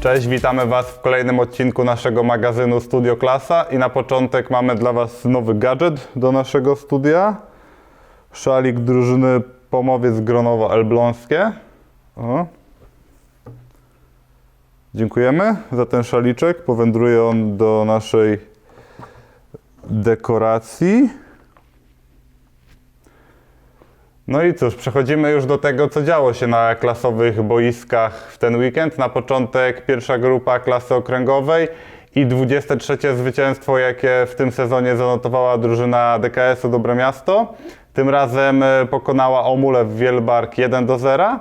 Cześć, witamy Was w kolejnym odcinku naszego magazynu Studio Klasa i na początek mamy dla Was nowy gadżet do naszego studia. Szalik drużyny Pomowiec Gronowo Elbląskie. O. Dziękujemy za ten szaliczek. Powędruje on do naszej dekoracji. No i cóż, przechodzimy już do tego, co działo się na klasowych boiskach w ten weekend. Na początek pierwsza grupa klasy okręgowej i 23 zwycięstwo, jakie w tym sezonie zanotowała drużyna DKS-u Dobre Miasto. Tym razem e, pokonała Omulew Wielbark 1 do 0.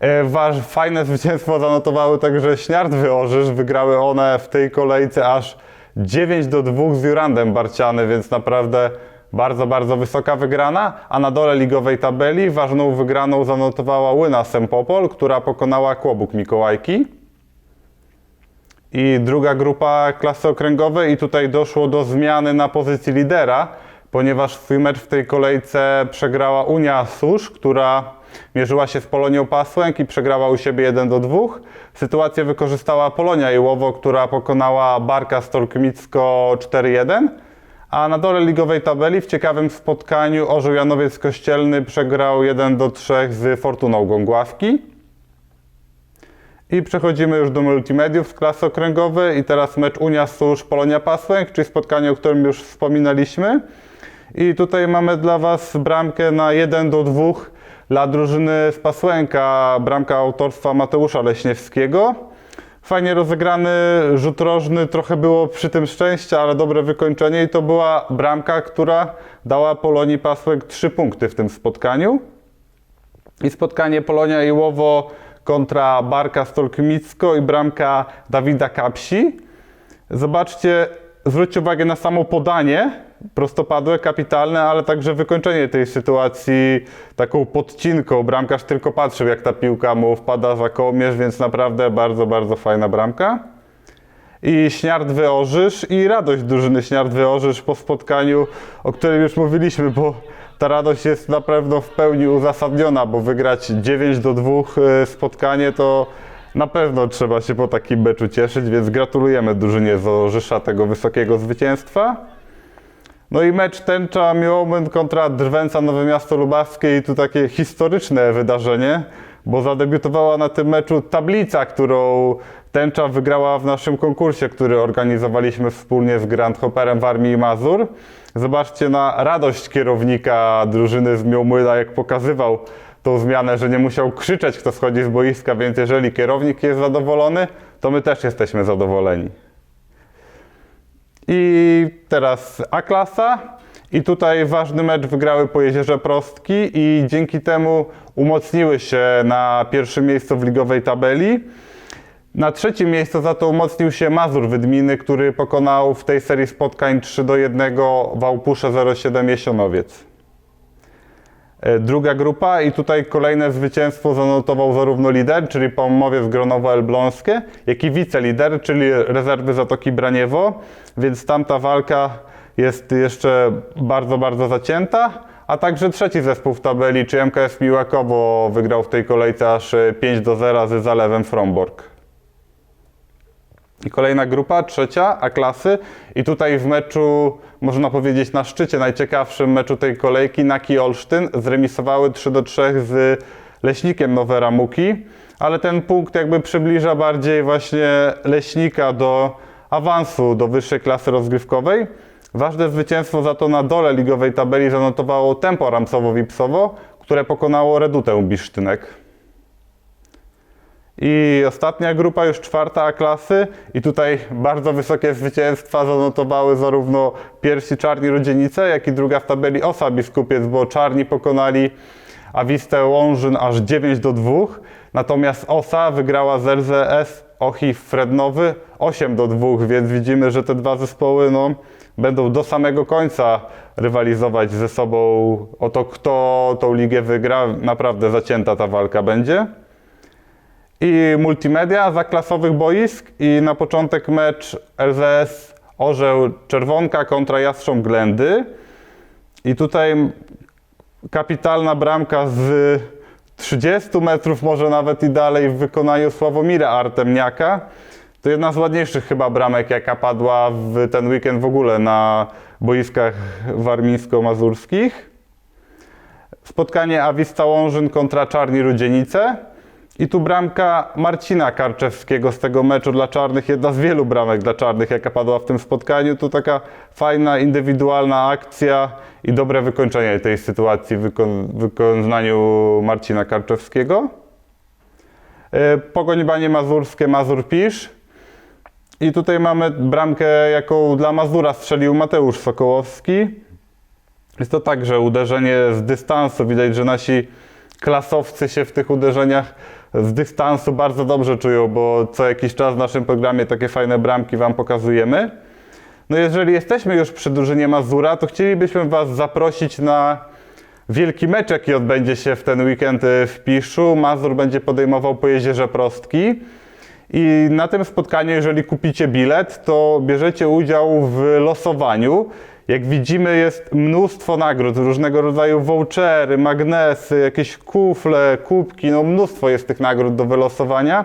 E, fajne zwycięstwo zanotowały także Śniardwy Orzysz. Wygrały one w tej kolejce aż 9 do 2 z Jurandem Barciany, więc naprawdę bardzo, bardzo wysoka wygrana, a na dole ligowej tabeli ważną wygraną zanotowała Łyna Sempopol, która pokonała Kłobuk Mikołajki. I druga grupa klasy okręgowej i tutaj doszło do zmiany na pozycji lidera, ponieważ swój mecz w tej kolejce przegrała Unia Susz, która mierzyła się z Polonią Pasłęk i przegrała u siebie 1 do 2. Sytuację wykorzystała Polonia Iłowo, która pokonała Barka Stolkmicko 4-1. A na dole ligowej tabeli w ciekawym spotkaniu Orzeł Janowiec Kościelny przegrał 1 do 3 z Fortuną Gągławki. I przechodzimy już do multimediów z klasy okręgowej i teraz mecz Unia Susz Polonia Pasłęk, czyli spotkanie, o którym już wspominaliśmy. I tutaj mamy dla Was bramkę na 1 do 2 dla drużyny z Pasłęka, bramka autorstwa Mateusza Leśniewskiego. Fajnie rozegrany rzut rożny, trochę było przy tym szczęścia, ale dobre wykończenie i to była bramka, która dała Polonii Pasłęk 3 punkty w tym spotkaniu. I spotkanie Polonia Iłowo kontra Barka Stolkmicko i bramka Dawida Kapsi. Zobaczcie, zwróćcie uwagę na samo podanie, prostopadłe, kapitalne, ale także wykończenie tej sytuacji taką podcinką. Bramkarz tylko patrzył, jak ta piłka mu wpada za kołmierz, więc naprawdę bardzo, bardzo fajna bramka. I Śniardwy Orzysz i radość drużyny Śniardwy Orzysz po spotkaniu, o którym już mówiliśmy, bo ta radość jest na pewno w pełni uzasadniona, bo wygrać 9 do 2 e, spotkanie to na pewno trzeba się po takim meczu cieszyć, więc gratulujemy drużynie z Orzysza tego wysokiego zwycięstwa. No i mecz Tęcza Miłomin kontra Drwęca Nowe Miasto Lubawskie i tu takie historyczne wydarzenie, bo zadebiutowała na tym meczu tablica, którą Tęcza wygrała w naszym konkursie, który organizowaliśmy wspólnie z Grand Hopperem w Armii Mazur. Zobaczcie na radość kierownika drużyny z Miłmyla, jak pokazywał tą zmianę, że nie musiał krzyczeć, kto schodzi z boiska, więc jeżeli kierownik jest zadowolony, to my też jesteśmy zadowoleni. I teraz A-klasa. I tutaj ważny mecz wygrały po Jezierze Prostki i dzięki temu umocniły się na pierwszym miejscu w ligowej tabeli. Na trzecim miejscu za to umocnił się Mazur Wydminy, który pokonał w tej serii spotkań 3 do 1 Wałpusze 07 Jesionowiec. E, Druga grupa i tutaj kolejne zwycięstwo zanotował zarówno lider, czyli Pomowiec Gronowo Elbląskie, jak i wicelider, czyli rezerwy Zatoki Braniewo, więc tamta walka jest jeszcze bardzo, bardzo zacięta. A także trzeci zespół w tabeli, czy MKS Miłakowo wygrał w tej kolejce aż 5 do 0 z Zalewem Fromborg. I kolejna grupa, trzecia, A klasy. I tutaj w meczu, można powiedzieć na szczycie, najciekawszym meczu tej kolejki, Naki Olsztyn zremisowały 3 do 3 z Leśnikiem Nowe Ramuki. Ale ten punkt jakby przybliża bardziej właśnie Leśnika do awansu do wyższej klasy rozgrywkowej. Ważne zwycięstwo za to na dole ligowej tabeli zanotowało Tempo Ramsowo-Wipsowo, które pokonało Redutę Bisztynek. I ostatnia grupa, już czwarta klasy. I tutaj bardzo wysokie zwycięstwa zanotowały zarówno pierwsi Czarni Rodzienice, jak i druga w tabeli Osa. Biskupiec, bo Czarni pokonali Awistę Łążyn aż 9 do 2, natomiast Osa wygrała z LZS Ochiw Frednowy 8 do 2, więc widzimy, że te dwa zespoły no, będą do samego końca rywalizować ze sobą o to, kto tą ligę wygra. Naprawdę zacięta ta walka będzie i multimedia zaklasowych boisk i na początek mecz LZS Orzeł Czerwonka kontra Jastrząb Glendy. I tutaj kapitalna bramka z 30 metrów, może nawet i dalej w wykonaniu Sławomira Artemniaka. To jedna z ładniejszych chyba bramek, jaka padła w ten weekend w ogóle na boiskach warmińsko-mazurskich. Spotkanie Awista Łążyn kontra Czarni Rudzienice. I tu bramka Marcina Karczewskiego z tego meczu dla czarnych, jedna z wielu bramek dla czarnych, jaka padła w tym spotkaniu. Tu taka fajna, indywidualna akcja i dobre wykończenie tej sytuacji w wykon- wykonaniu Marcina Karczewskiego. E, Pogoń Banie Mazurskie, Mazur Pisz. I tutaj mamy bramkę, jaką dla Mazura strzelił Mateusz Sokołowski. Jest to także uderzenie z dystansu. Widać, że nasi klasowcy się w tych uderzeniach z dystansu bardzo dobrze czują, bo co jakiś czas w naszym programie takie fajne bramki Wam pokazujemy. No jeżeli jesteśmy już przy drużynie Mazura, to chcielibyśmy Was zaprosić na wielki mecz, jaki odbędzie się w ten weekend w Piszu. Mazur będzie podejmował po jeziorze Prostki. I na tym spotkaniu, jeżeli kupicie bilet, to bierzecie udział w losowaniu. Jak widzimy, jest mnóstwo nagród, różnego rodzaju vouchery, magnesy, jakieś kufle, kubki, no mnóstwo jest tych nagród do wylosowania.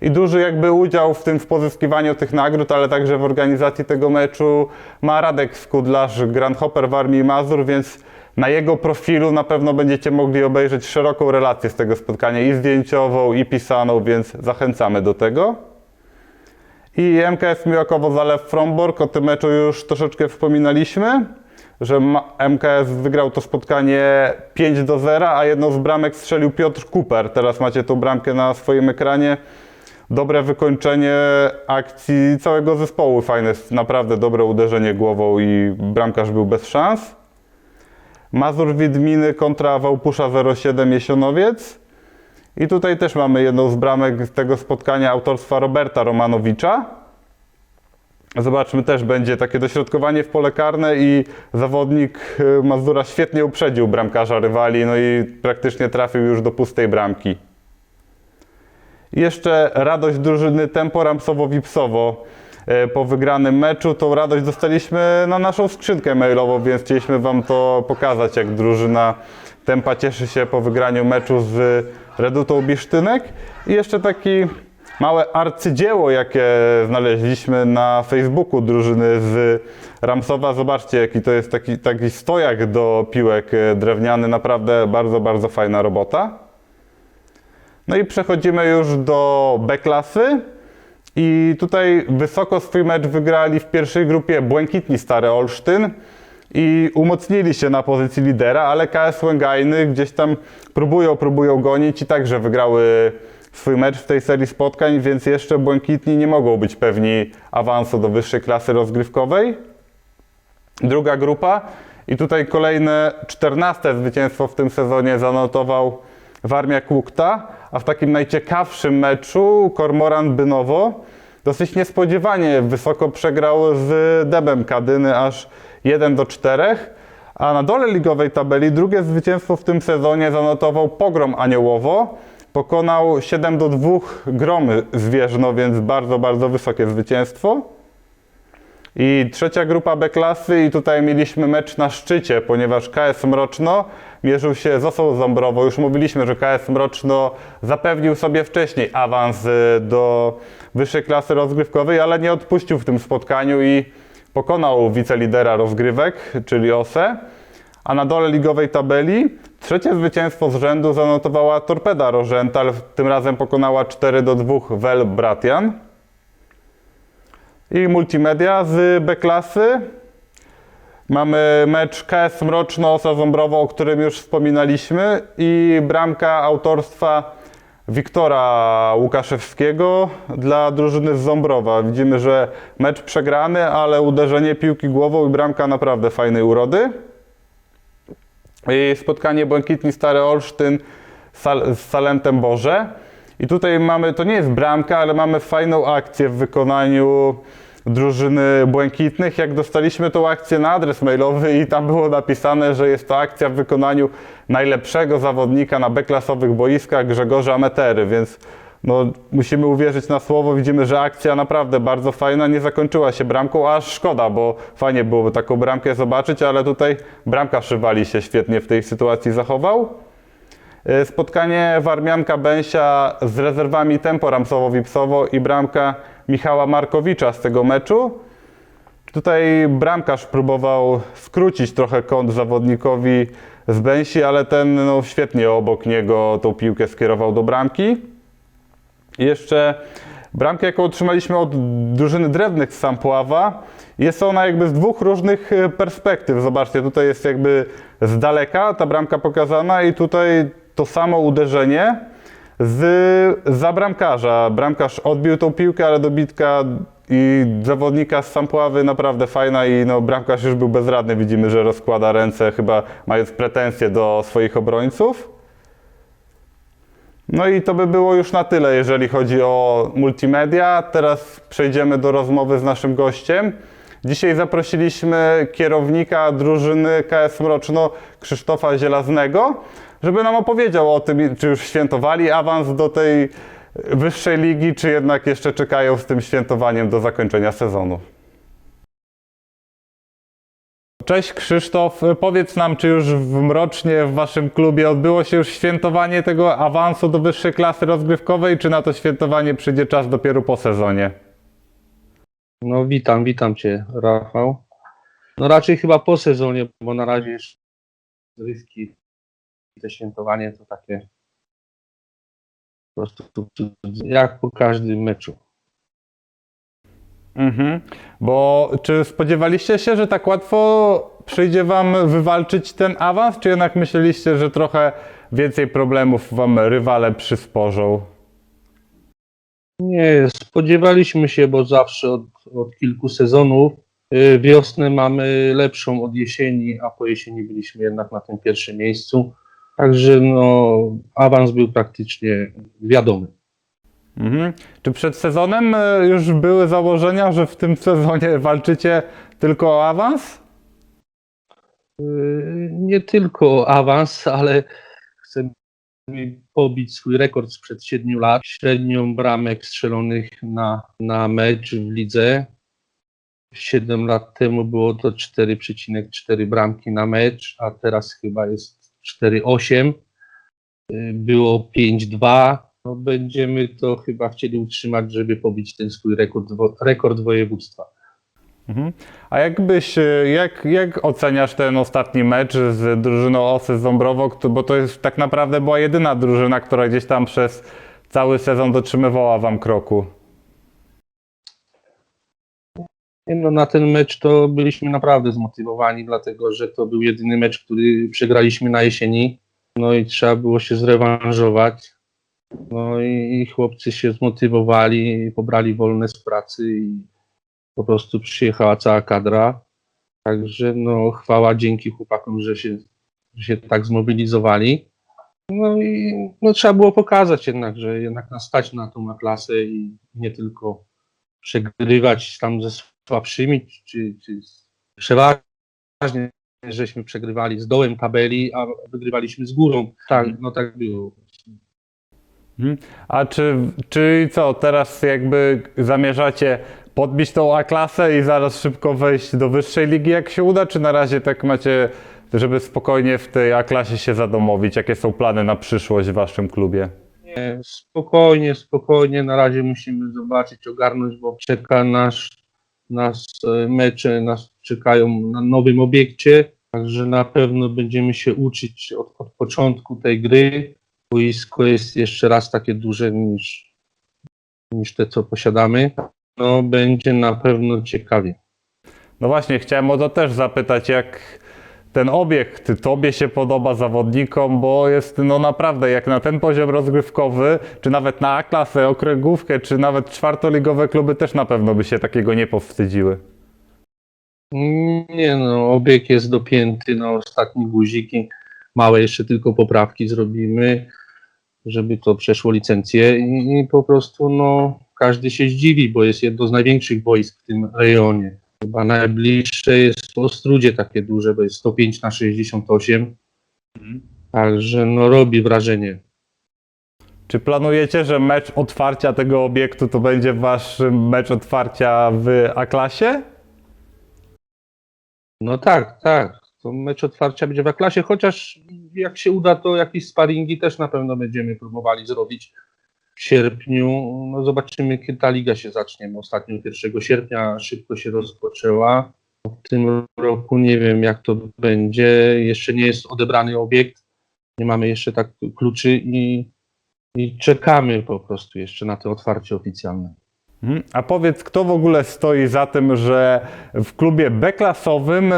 I duży jakby udział w tym w pozyskiwaniu tych nagród, ale także w organizacji tego meczu ma Radek Skudlarz, Grand Hopper w Armii Mazur, więc na jego profilu na pewno będziecie mogli obejrzeć szeroką relację z tego spotkania i zdjęciową, i pisaną, więc zachęcamy do tego. I MKS Miłakowo Zalew Fromborg, o tym meczu już troszeczkę wspominaliśmy, że MKS wygrał to spotkanie 5 do 0, a jedną z bramek strzelił Piotr Kuper. Teraz macie tą bramkę na swoim ekranie. Dobre wykończenie akcji całego zespołu, fajne, naprawdę dobre uderzenie głową i bramkarz był bez szans. Mazur Widminy kontra Wałpusza 07 Jesionowiec. I tutaj też mamy jedną z bramek z tego spotkania autorstwa Roberta Romanowicza. Zobaczmy, też będzie takie dośrodkowanie w pole karne i zawodnik y, Mazura świetnie uprzedził bramkarza rywali, no i praktycznie trafił już do pustej bramki. Jeszcze radość drużyny Tempo Ramsowo-Wipsowo e, po wygranym meczu. Tą radość dostaliśmy na naszą skrzynkę mailową, więc chcieliśmy Wam to pokazać, jak drużyna Tempa cieszy się po wygraniu meczu z Redutą Bisztynek. I jeszcze taki małe arcydzieło, jakie znaleźliśmy na Facebooku drużyny z Ramsowa. Zobaczcie, jaki to jest taki, taki stojak do piłek e, drewniany. Naprawdę bardzo, bardzo fajna robota. No i przechodzimy już do B-klasy. I tutaj wysoko swój mecz wygrali w pierwszej grupie Błękitni Stary Olsztyn i umocnili się na pozycji lidera, ale KS Łęgajny gdzieś tam próbują, próbują gonić i także wygrały swój mecz w tej serii spotkań, więc jeszcze Błękitni nie mogą być pewni awansu do wyższej klasy rozgrywkowej. Druga grupa i tutaj kolejne 14 zwycięstwo w tym sezonie zanotował Warmia Kłukta, a w takim najciekawszym meczu Kormoran Bynowo dosyć niespodziewanie wysoko przegrał z Debem Kadyny aż 1 do 4. A na dole ligowej tabeli drugie zwycięstwo w tym sezonie zanotował Pogrom Aniołowo. Pokonał 7 do 2 Gromy Zwierzno, więc bardzo, bardzo wysokie zwycięstwo. I trzecia grupa B klasy i tutaj mieliśmy mecz na szczycie, ponieważ KS Mroczno mierzył się z Osą Ząbrowo. Już mówiliśmy, że KS Mroczno zapewnił sobie wcześniej awans y, do wyższej klasy rozgrywkowej, ale nie odpuścił w tym spotkaniu i pokonał wicelidera rozgrywek, czyli Osę. A na dole ligowej tabeli trzecie zwycięstwo z rzędu zanotowała Torpeda Rożental. Tym razem pokonała 4 do 2 Wel Bratian i multimedia z B-klasy. Mamy mecz KS Mroczno Osa Ząbrowo, o którym już wspominaliśmy i bramka autorstwa Wiktora Łukaszewskiego dla drużyny z Ząbrowa. Widzimy, że mecz przegrany, ale uderzenie piłki głową i bramka naprawdę fajnej urody. I spotkanie Błękitni Stary Olsztyn z Salentem Boże. I tutaj mamy, to nie jest bramka, ale mamy fajną akcję w wykonaniu drużyny błękitnych. Jak dostaliśmy tą akcję na adres mailowy i tam było napisane, że jest to akcja w wykonaniu najlepszego zawodnika na B-klasowych boiskach Grzegorza Metery, więc no, musimy uwierzyć na słowo. Widzimy, że akcja naprawdę bardzo fajna, nie zakończyła się bramką, aż szkoda, bo fajnie byłoby taką bramkę zobaczyć, ale tutaj bramkarz rywali się świetnie w tej sytuacji zachował. E, Spotkanie Warmianka Bęsia z rezerwami Tempo Ramsowo-Wipsowo i bramka Michała Markowicza z tego meczu. Tutaj bramkarz próbował skrócić trochę kąt zawodnikowi z Bęsi, ale ten no, świetnie obok niego tą piłkę skierował do bramki. I jeszcze bramkę, jaką otrzymaliśmy od drużyny drewnych z Sampława, jest ona jakby z dwóch różnych e, perspektyw. Zobaczcie, tutaj jest jakby z daleka ta bramka pokazana i tutaj to samo uderzenie z za bramkarza. Bramkarz odbił tą piłkę, ale dobitka i zawodnika z Sampławy naprawdę fajna i no, bramkarz już był bezradny. Widzimy, że rozkłada ręce, chyba mając pretensje do swoich obrońców. No i to by było już na tyle, jeżeli chodzi o multimedia. Teraz przejdziemy do rozmowy z naszym gościem. Dzisiaj zaprosiliśmy kierownika drużyny KS Mroczno Krzysztofa Zielaznego, żeby nam opowiedział o tym, czy już świętowali awans do tej wyższej ligi, czy jednak jeszcze czekają z tym świętowaniem do zakończenia sezonu. Cześć Krzysztof, powiedz nam, czy już w Mrocznie, w waszym klubie odbyło się już świętowanie tego awansu do wyższej klasy rozgrywkowej, czy na to świętowanie przyjdzie czas dopiero po sezonie? No witam, witam Cię Rafał. No raczej chyba po sezonie, bo na razie jeszcze ryski te świętowanie to takie po prostu jak po każdym meczu. Mhm. Bo czy spodziewaliście się, że tak łatwo przyjdzie wam wywalczyć ten awans, czy jednak myśleliście, że trochę więcej problemów wam rywale przysporzą? Nie, spodziewaliśmy się, bo zawsze od, od kilku sezonów y, wiosnę mamy lepszą od jesieni, a po jesieni byliśmy jednak na tym pierwszym miejscu. Także no, awans był praktycznie wiadomy. Mhm. Czy przed sezonem e, już były założenia, że w tym sezonie walczycie tylko o awans? Y, nie tylko o awans, ale chcemy pobić swój rekord sprzed 7 lat. Średnią bramek strzelonych na, na mecz w lidze. 7 lat temu było to 4,4 bramki na mecz, a teraz chyba jest 4,8. Y, Było 5,2. No będziemy to chyba chcieli utrzymać, żeby pobić ten swój rekord, rekord województwa. Mhm. A jakbyś, e, jak, jak oceniasz ten ostatni mecz z drużyną Osy z Dąbrowo, kto- bo to jest tak naprawdę była jedyna drużyna, która gdzieś tam przez cały sezon dotrzymywała wam kroku. Nie No, na ten mecz to byliśmy naprawdę zmotywowani, dlatego że to był jedyny mecz, który przegraliśmy na jesieni. No i trzeba było się zrewanżować. No i, chłopcy się zmotywowali, pobrali wolne z pracy i po prostu przyjechała cała kadra. Także no chwała dzięki chłopakom, że się, że się tak zmobilizowali. No i no, trzeba było pokazać jednak, że jednak nas stać na tą klasę i nie tylko przegrywać tam ze słabszymi, czy, czy przeważnie żeśmy przegrywali z dołem tabeli, a wygrywaliśmy z górą. Tak, no tak było. A czy, czy co, teraz jakby zamierzacie podbić tą A-klasę i zaraz szybko wejść do wyższej ligi, jak się uda, czy na razie tak macie, żeby spokojnie w tej A-klasie się zadomowić? Jakie są plany na przyszłość w waszym klubie? Nie, Spokojnie, spokojnie, na razie musimy zobaczyć, ogarnąć, bo czeka nas, nas e, mecze, nas czekają na nowym obiekcie, także na pewno będziemy się uczyć od, od początku tej gry. Boisko jest jeszcze raz takie duże niż, niż te, co posiadamy. No, będzie na pewno ciekawie. No właśnie, chciałem o to też zapytać, jak ten obiekt tobie się podoba, zawodnikom, bo jest no naprawdę jak na ten poziom rozgrywkowy, czy nawet na A-klasę, okręgówkę, czy nawet czwartoligowe kluby też na pewno by się takiego nie powstydziły. Nie no, obieg jest dopięty, no ostatnie guziki, małe jeszcze tylko poprawki zrobimy, żeby to przeszło licencję i, i po prostu no każdy się zdziwi, bo jest jedno z największych boisk w tym rejonie. Chyba najbliższe jest w Ostrudzie takie duże, bo jest 105 na 68. Także no robi wrażenie. Czy planujecie, że mecz otwarcia tego obiektu to będzie wasz mecz otwarcia w A-klasie? No tak, tak. To mecz otwarcia będzie w klasie, chociaż jak się uda, to jakieś sparingi też na pewno będziemy próbowali zrobić sierpniu. No zobaczymy, kiedy ta liga się zacznie. Ostatnio 1 sierpnia szybko się rozpoczęła. W tym roku nie wiem, jak to będzie. Jeszcze nie jest odebrany obiekt. Nie mamy jeszcze tak kluczy i, i czekamy po prostu jeszcze na to otwarcie oficjalne. Mhm. A powiedz, kto w ogóle stoi za tym, że w klubie B-klasowym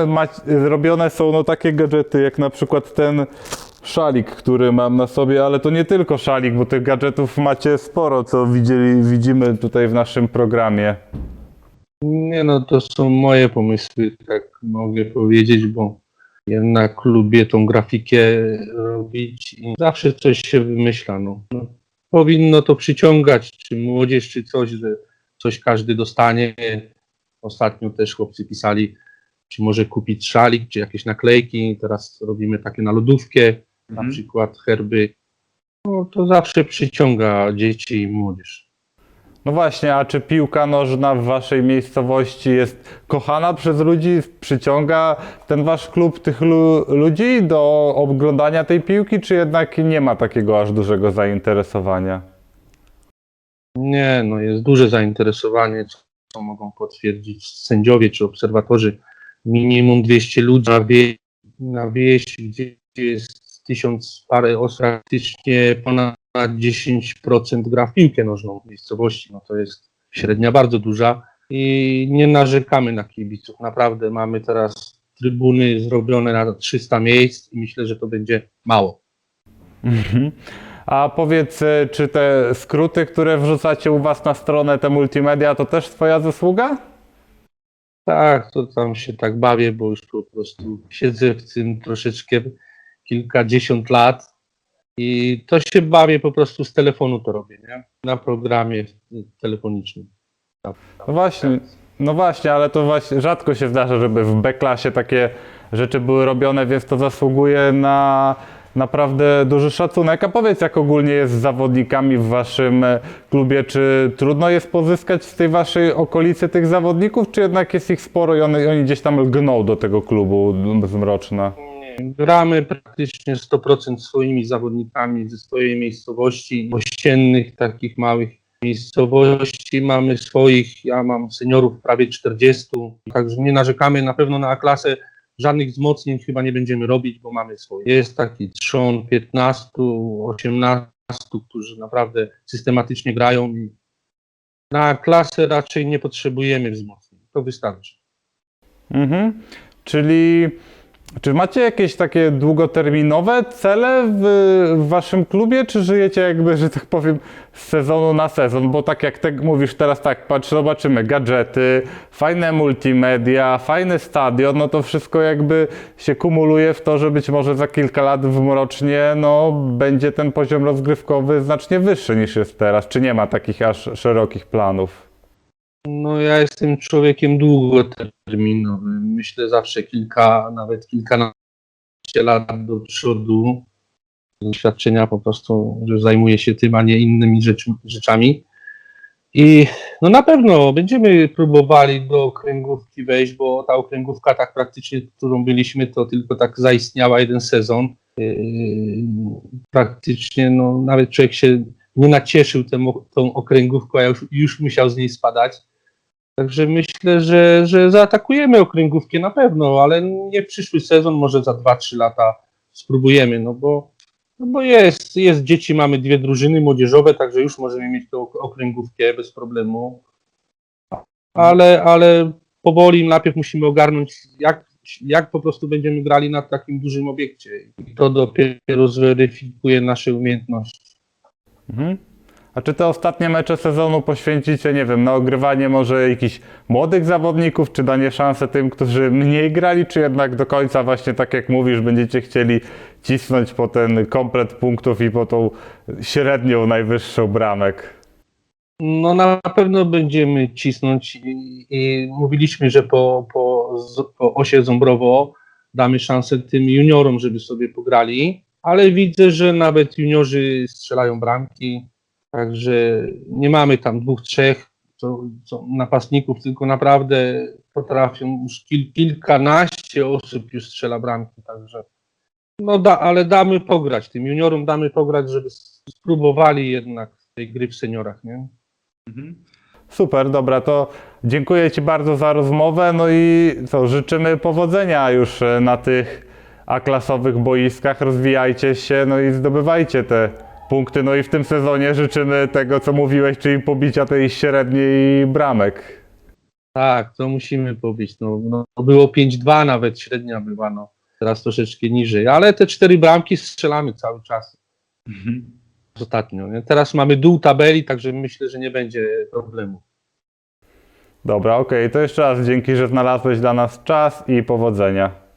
zrobione są no, takie gadżety, jak na przykład ten szalik, który mam na sobie, ale to nie tylko szalik, bo tych gadżetów macie sporo, co widzieli, widzimy tutaj w naszym programie. Nie no, to są moje pomysły, tak mogę powiedzieć, bo jednak lubię tą grafikę robić i zawsze coś się wymyśla. No. No, powinno to przyciągać, czy młodzież, czy coś, że coś każdy dostanie. Ostatnio też chłopcy pisali, czy może kupić szalik, czy jakieś naklejki. Teraz robimy takie na lodówkę, na Mhm. przykład herby. No, to zawsze przyciąga dzieci i młodzież. No właśnie, a czy piłka nożna w waszej miejscowości jest kochana przez ludzi? Przyciąga ten wasz klub tych lu- ludzi do oglądania tej piłki, czy jednak nie ma takiego aż dużego zainteresowania? Nie, no jest duże zainteresowanie, co, mogą potwierdzić sędziowie czy obserwatorzy. Minimum 200 ludzi na, wie, na wieś, gdzie jest tysiąc parę osób, praktycznie ponad 10% gra w piłkę nożną w miejscowości. No to jest średnia bardzo duża i nie narzekamy na kibiców. Naprawdę mamy teraz trybuny zrobione na 300 miejsc i myślę, że to będzie mało. Mhm. A powiedz, e, czy te skróty, które wrzucacie u was na stronę, te multimedia, to też twoja zasługa? Tak, to tam się tak bawię, bo już po prostu siedzę w tym troszeczkę kilkadziesiąt lat i to się bawię po prostu z telefonu to robię, nie? Na programie telefonicznym. No właśnie, no właśnie, ale to właśnie rzadko się zdarza, żeby w B-klasie takie rzeczy były robione, więc to zasługuje na naprawdę duży szacunek. A powiedz, jak ogólnie jest z zawodnikami w waszym e, klubie? Czy trudno jest pozyskać z tej waszej okolicy tych zawodników, czy jednak jest ich sporo i oni, oni gdzieś tam lgną do tego klubu z Mroczna? Gramy praktycznie 100% swoimi zawodnikami ze swojej miejscowości, ościennych, takich małych miejscowości. Mamy swoich, ja mam seniorów prawie 40, także nie narzekamy na pewno na A-klasę. Żadnych wzmocnień chyba nie będziemy robić, bo mamy swoje. Jest taki trzon 15, 18, którzy naprawdę systematycznie grają i na klasę raczej nie potrzebujemy wzmocnień. To wystarczy. Mhm. Czyli czy macie jakieś takie długoterminowe cele w, w waszym klubie, czy żyjecie jakby, że tak powiem, z sezonu na sezon? Bo tak jak ty mówisz teraz tak, patrz, zobaczymy gadżety, fajne multimedia, fajny stadion, no to wszystko jakby się kumuluje w to, że być może za kilka lat w Mrocznie no, będzie ten poziom rozgrywkowy znacznie wyższy niż jest teraz. Czy nie ma takich aż szerokich planów? No ja jestem człowiekiem długoterminowym. Myślę zawsze kilka, nawet kilkanaście lat do przodu. Doświadczenia po prostu, że zajmuję się tym, a nie innymi rzecz, rzeczami. I no na pewno będziemy próbowali do okręgówki wejść, bo ta okręgówka tak praktycznie, którą byliśmy, to tylko tak zaistniała jeden sezon. Yy, praktycznie no, nawet człowiek się nie nacieszył tą, tą okręgówką, a już, już musiał z niej spadać. Także myślę, że, że zaatakujemy okręgówkę na pewno, ale nie przyszły sezon, może za 2-3 lata spróbujemy, no bo, no bo jest, jest dzieci, mamy dwie drużyny młodzieżowe, także już możemy mieć tą okręgówkę bez problemu. Ale, ale powoli najpierw musimy ogarnąć, jak, jak po prostu będziemy grali na takim dużym obiekcie. I to dopiero zweryfikuje nasze umiejętności. Mhm. A czy te ostatnie mecze sezonu poświęcicie, nie wiem, na ogrywanie może jakichś młodych zawodników, czy danie szansę tym, którzy mniej grali, czy jednak do końca właśnie tak jak mówisz, będziecie chcieli cisnąć po ten komplet punktów i po tą średnią najwyższą bramek? No na pewno będziemy cisnąć i, i mówiliśmy, że po, po, po osie Ząbrowo damy szansę tym juniorom, żeby sobie pograli, ale widzę, że nawet juniorzy strzelają bramki, także nie mamy tam dwóch, trzech co, co napastników, tylko naprawdę potrafią już kil, kilkanaście osób już strzela bramki, także no da, ale damy pograć, tym juniorom damy pograć, żeby spróbowali jednak tej gry w seniorach, nie? Super, dobra, to dziękuję Ci bardzo za rozmowę. No i co, życzymy powodzenia już e, na tych A-klasowych boiskach. Rozwijajcie się, no i zdobywajcie te punkty. No i w tym sezonie życzymy tego, co mówiłeś, czyli pobicia tej średniej bramek. Tak, to musimy pobić. No, no, było 5-2 nawet, średnia była, no. Teraz troszeczkę niżej, ale te cztery bramki strzelamy cały czas. Ostatnio, nie? Teraz mamy dół tabeli, także myślę, że nie będzie problemu. Dobra, okej, to jeszcze raz dzięki, że znalazłeś dla nas czas i powodzenia.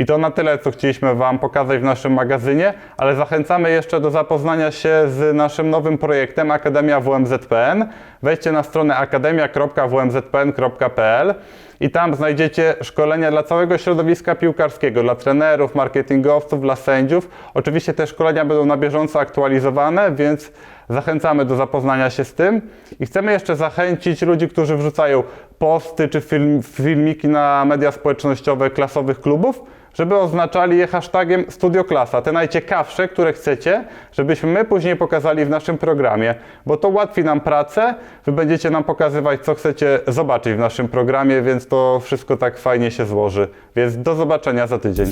I to na tyle, co chcieliśmy Wam pokazać w naszym magazynie, ale zachęcamy jeszcze do zapoznania się z naszym nowym projektem Akademia WMZPN. Wejdźcie na stronę akademia.wmzpn.pl i tam znajdziecie szkolenia dla całego środowiska piłkarskiego, dla trenerów, marketingowców, dla sędziów. Oczywiście te szkolenia będą na bieżąco aktualizowane, więc zachęcamy do zapoznania się z tym. I chcemy jeszcze zachęcić ludzi, którzy wrzucają posty czy film, filmiki na media społecznościowe klasowych klubów, żeby oznaczali je hashtagiem StudioKlasa, te najciekawsze, które chcecie, żebyśmy my później pokazali w naszym programie, bo to ułatwi nam pracę, wy będziecie nam pokazywać, co chcecie zobaczyć w naszym programie, więc to wszystko tak fajnie się złoży. Więc do zobaczenia za tydzień.